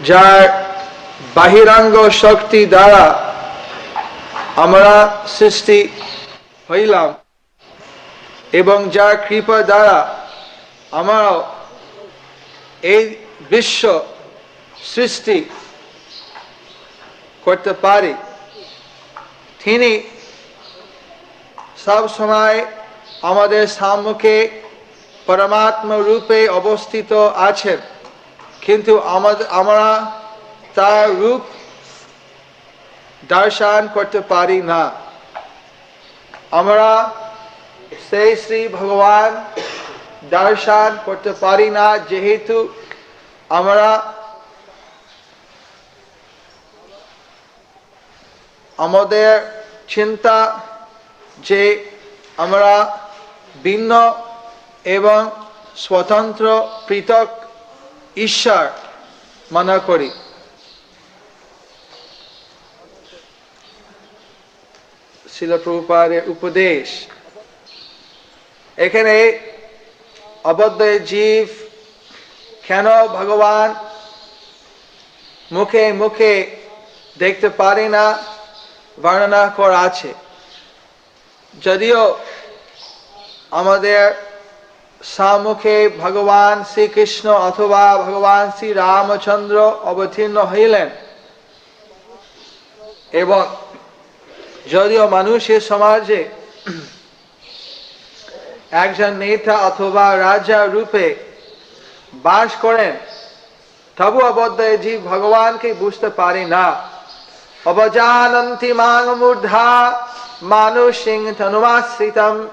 যার বাহিরাঙ্গ শক্তি দ্বারা আমরা সৃষ্টি হইলাম এবং যার কৃপা দ্বারা আমরাও এই বিশ্ব সৃষ্টি করতে পারি। তিনি সব সময় আমাদের সম্মুখে পরমাত্মা রূপে অবস্থিত আছেন। কিন্তু আমাদের আমরা তার রূপ দর্শন করতে পারি না। আমরা সেই শ্রী ভগবান দর্শন করতে পারি না, যেহেতু আমরা আমাদের চিন্তা যে আমরা ভিন্ন এবং স্বতন্ত্র পৃথক ঈশ্বর মনে করি। শিলপ্রভুপাদের উপদেশ। এখানে অবদ্ধ জীব, কেন ভগবান মুখে মুখে দেখতে পারে না, বর্ণনা করা আছে। যদিও আমাদের সম্মুখে ভগবান শ্রীকৃষ্ণ অথবা ভগবান শ্রী রামচন্দ্র অবতীর্ণ হইলেন। এবং যদিও মানুষের সমাজে একজন নেতা অথবা রাজা রূপে বাস করেন, তবু অবদ্ধ জীব ভগবানকে বুঝতে পারে না। অবজানন্তি মাং মূর্ধা মানুষ সিং ধনুমাশ্রিতম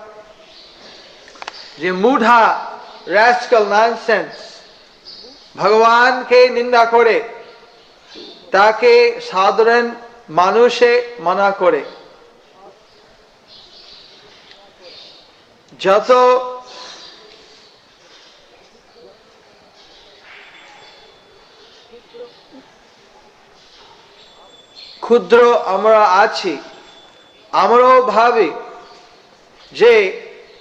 যে মুঢা র্যাস্কল ননসেন্স ভগবানকে নিন্দা করে, তাকে সাধারণ মানুষে মনা করে। যত ক্ষুদ্র আমরা আছি, আমরাও ভাবি যে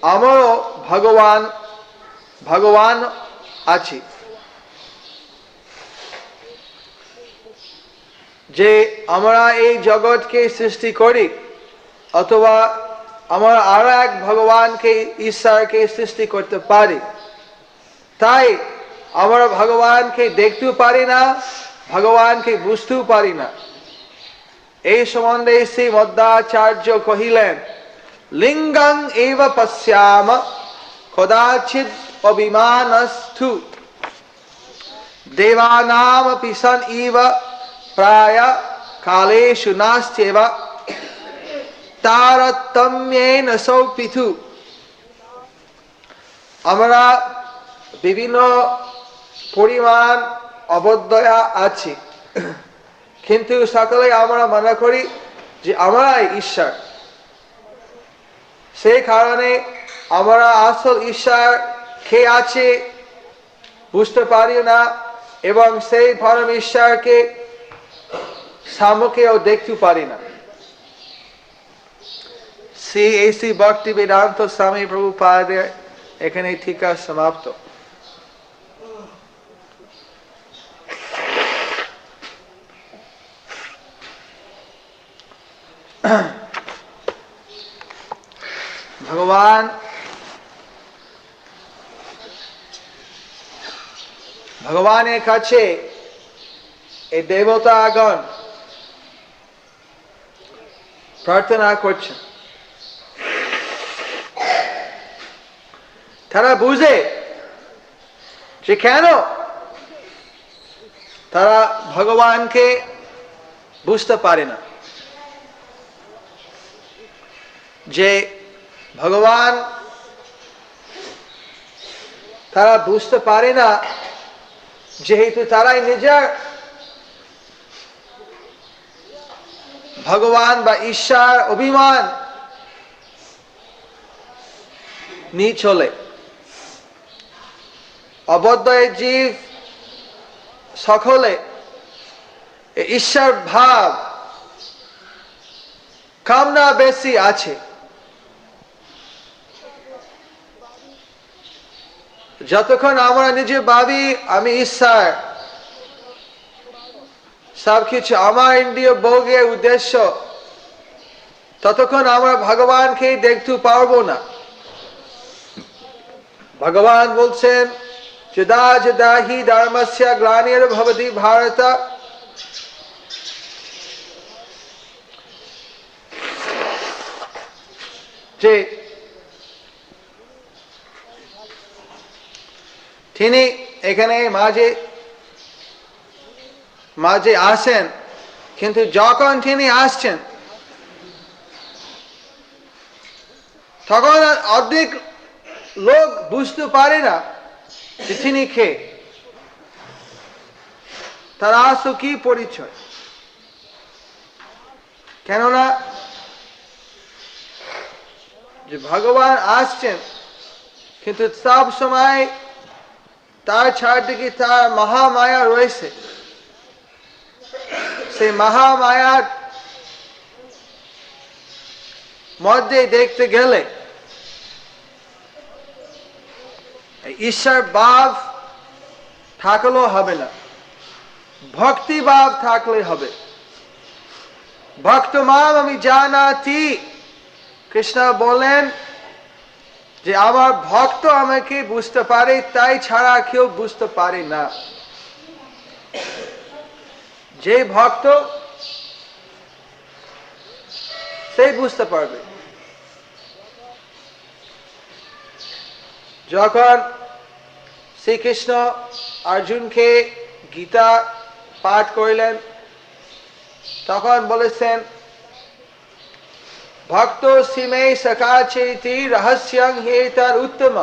আমারও ভগবান ভগবান আছি। যে আমরা এই জগৎকে সৃষ্টি করি, অথবা আমরা আরও এক ভগবানকে, ঈশ্বরকে সৃষ্টি করতে পারি, তাই আমরা ভগবানকে দেখতেও পারি না, ভগবানকে বুঝতেও পারি না। এই সম্বন্ধে শ্রী মধ্যাচার্য কহিলেন, লিঙ্গং এব পশ্যাম কদাচিৎ অভিমানস্থু দেবানামপি সন ইব প্রায় কালেষু নাস্ত্যেব তারতম্যেন সৌ পৃথু আমরা বিভিন্ন পরিমাণ অবদ্ধয়া আছি কিন্তু সকলে আমরা মনে করি যে আমরাই ঈশ্বর সেই কারণে আমরা আসল ঈশ্বর খেয়ে আছে বুঝতে পারি না, এবং সেই পরম ঈশ্বরকে সামুখেও দেখতে পারি না। শ্রী শ্রী ভক্তি বেদান্ত স্বামী প্রভু পাদের এখানে ঠিকা সমাপ্ত। ভগবান ভগবানের কাছে এই দেবতা দেবতাগণ প্রার্থনা করছেন। তারা বুঝে যে কেন তারা ভগবানকে বুঝতে পারে না। যে ভগবান তারা বুঝতে পারে না যেহেতু তারাই নিজের ভগবান বা ঈশ্বর অভিমান নিয়ে চলে। অবদ্ধ জীব সকলে ঈশ্বর ভাব কামনা বেশি আছে। যতক্ষণ আমরা নিজে ভাবি, আমি ঈশ্বর সবকিছু আমার ইন্দ্রিয় ভোগের উদ্দেশ্য, ততক্ষণ আমরা ভগবানকে দেখতে পারব না। ভগবান বলছেন, যদা যদা হি ধর্মস্য গ্লানির ভবতি ভারত। যে তিনি এখানে মাঝে মাঝে আসেন, কিন্তু যখন তিনি আসছেন, তখন অর্ধেক লোক বুঝতে পারে না যে তিনি কে। তার আসো কি পরিচয়? কেননা, যে ভগবান আসছেন, কিন্তু সব সময় তার চারদিকে তার মহামায়া রয়েছে। সেই মহামায়ার মধ্যে দেখতে গেলে ঈশ্বর ভাব থাকলেও হবে না। ভক্তি ভাব থাকলে হবে। ভক্ত মাম আমি জানাতি। কৃষ্ণ বলেন যে আমার ভক্ত আমাকে বুঝতে পারে, তাই ছাড়া কেউ বুঝতে পারে না। যে ভক্ত, সেই বুঝতে পারবে। যখন শ্রীকৃষ্ণ অর্জুনকে গীতা পাঠ করলেন, তখন বলেছেন ভক্ত সীমে সকাচেতি রহস্যং হে তার উত্তম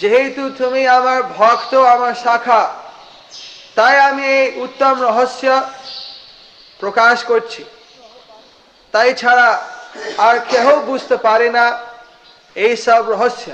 যেহেতু তুমি আমার ভক্ত আমার শাখা তাই আমি এই উত্তম রহস্য প্রকাশ করছি তাই ছাড়া আর কেউ বুঝতে পারে না এই সব রহস্য